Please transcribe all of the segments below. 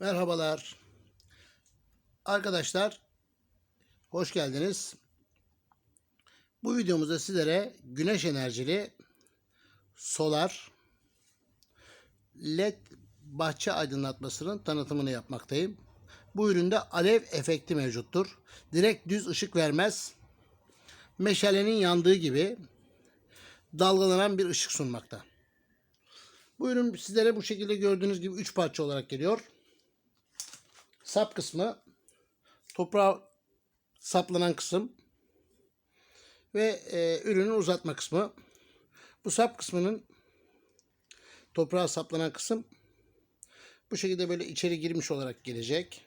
Merhabalar. Arkadaşlar hoş geldiniz. Bu videomuzda sizlere güneş enerjili solar led bahçe aydınlatmasının tanıtımını yapmaktayım. Bu üründe alev efekti mevcuttur. Direkt düz ışık vermez. Meşalenin yandığı gibi dalgalanan bir ışık sunmakta. Bu ürün sizlere bu şekilde gördüğünüz gibi 3 parça olarak geliyor. Sap kısmı, toprağa saplanan kısım ve e, ürünün uzatma kısmı. Bu sap kısmının toprağa saplanan kısım bu şekilde böyle içeri girmiş olarak gelecek.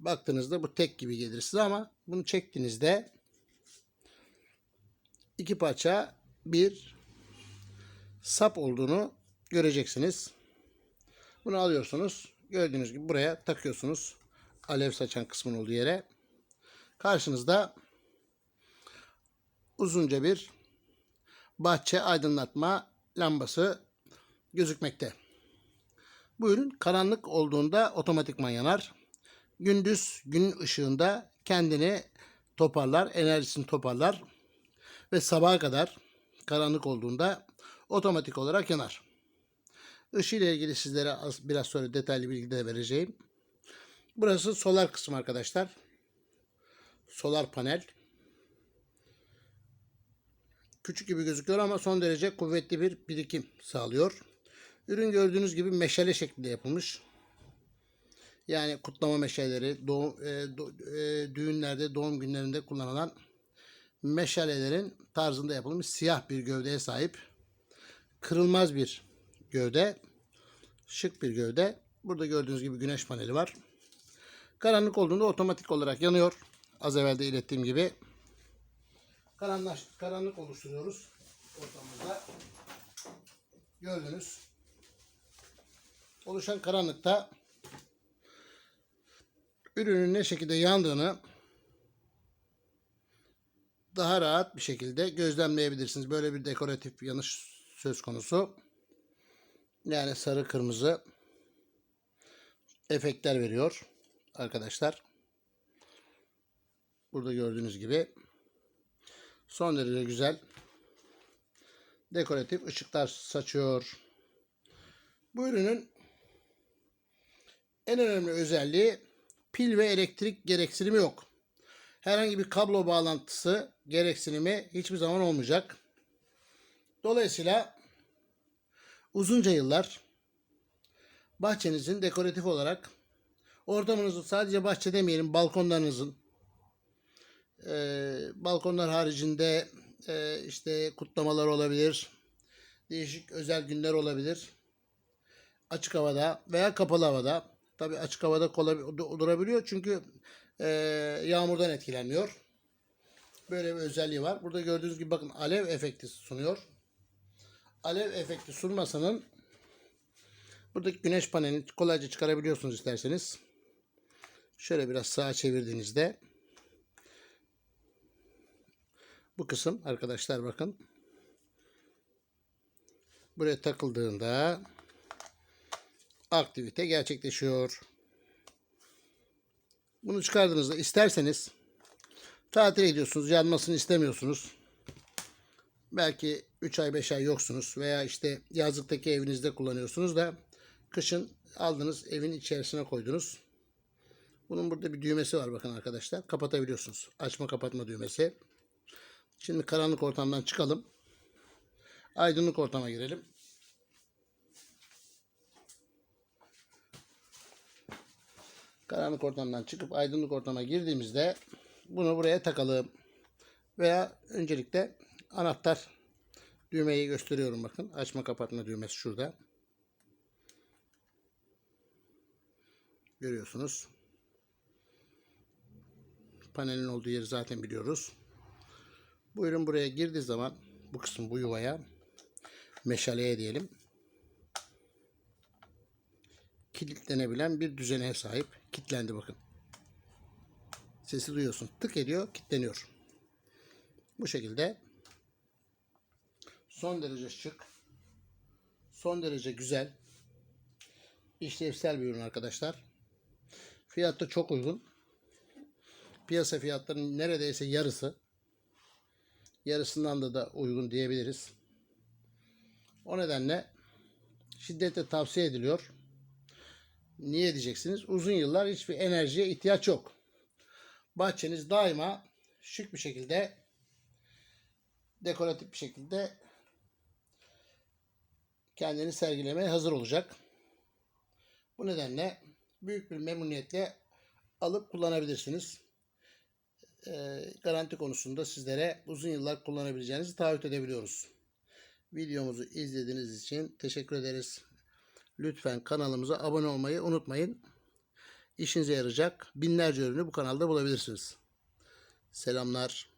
Baktığınızda bu tek gibi gelir size ama bunu çektiğinizde iki parça bir sap olduğunu göreceksiniz. Bunu alıyorsunuz. Gördüğünüz gibi buraya takıyorsunuz. Alev saçan kısmın olduğu yere. Karşınızda uzunca bir bahçe aydınlatma lambası gözükmekte. Bu ürün karanlık olduğunda otomatikman yanar. Gündüz gün ışığında kendini toparlar, enerjisini toparlar ve sabaha kadar karanlık olduğunda otomatik olarak yanar. Işığı ile ilgili sizlere az, biraz sonra detaylı bilgi de vereceğim. Burası solar kısmı arkadaşlar. Solar panel. Küçük gibi gözüküyor ama son derece kuvvetli bir birikim sağlıyor. Ürün gördüğünüz gibi meşale şeklinde yapılmış. Yani kutlama meşaleleri, doğum, e, do- e, düğünlerde, doğum günlerinde kullanılan meşalelerin tarzında yapılmış siyah bir gövdeye sahip. Kırılmaz bir gövde. Şık bir gövde. Burada gördüğünüz gibi güneş paneli var. Karanlık olduğunda otomatik olarak yanıyor. Az evvel de ilettiğim gibi. Karanlaş, karanlık oluşturuyoruz ortamımızda. Gördünüz. Oluşan karanlıkta ürünün ne şekilde yandığını daha rahat bir şekilde gözlemleyebilirsiniz. Böyle bir dekoratif yanış söz konusu. Yani sarı kırmızı efektler veriyor arkadaşlar. Burada gördüğünüz gibi son derece güzel dekoratif ışıklar saçıyor. Bu ürünün en önemli özelliği pil ve elektrik gereksinimi yok. Herhangi bir kablo bağlantısı gereksinimi hiçbir zaman olmayacak. Dolayısıyla uzunca yıllar bahçenizin dekoratif olarak ortamınızı sadece bahçe demeyelim balkonlarınızın e, balkonlar haricinde e, işte kutlamalar olabilir. Değişik özel günler olabilir. Açık havada veya kapalı havada. Tabi açık havada kola- durabiliyor çünkü e, yağmurdan etkilenmiyor. Böyle bir özelliği var. Burada gördüğünüz gibi bakın alev efekti sunuyor. Alev efekti sunmasının buradaki güneş panelini kolayca çıkarabiliyorsunuz isterseniz. Şöyle biraz sağa çevirdiğinizde bu kısım arkadaşlar bakın buraya takıldığında aktivite gerçekleşiyor. Bunu çıkardığınızda isterseniz tatil ediyorsunuz, yanmasını istemiyorsunuz. Belki 3 ay 5 ay yoksunuz veya işte yazlıktaki evinizde kullanıyorsunuz da kışın aldınız evin içerisine koydunuz. Bunun burada bir düğmesi var bakın arkadaşlar. Kapatabiliyorsunuz. Açma kapatma düğmesi. Şimdi karanlık ortamdan çıkalım. Aydınlık ortama girelim. Karanlık ortamdan çıkıp aydınlık ortama girdiğimizde bunu buraya takalım. Veya öncelikle anahtar düğmeyi gösteriyorum bakın. Açma kapatma düğmesi şurada. Görüyorsunuz. Panelin olduğu yeri zaten biliyoruz. Bu ürün buraya girdiği zaman bu kısım bu yuvaya meşaleye diyelim kilitlenebilen bir düzene sahip. Kilitlendi bakın. Sesi duyuyorsun. Tık ediyor, kilitleniyor. Bu şekilde son derece şık, son derece güzel işlevsel bir ürün arkadaşlar. Fiyat da çok uygun. Piyasa fiyatlarının neredeyse yarısı. Yarısından da da uygun diyebiliriz. O nedenle şiddetle tavsiye ediliyor. Niye diyeceksiniz? Uzun yıllar hiçbir enerjiye ihtiyaç yok. Bahçeniz daima şık bir şekilde dekoratif bir şekilde kendini sergilemeye hazır olacak. Bu nedenle büyük bir memnuniyetle alıp kullanabilirsiniz. Ee, garanti konusunda sizlere uzun yıllar kullanabileceğinizi taahhüt edebiliyoruz. Videomuzu izlediğiniz için teşekkür ederiz. Lütfen kanalımıza abone olmayı unutmayın. İşinize yarayacak binlerce ürünü bu kanalda bulabilirsiniz. Selamlar.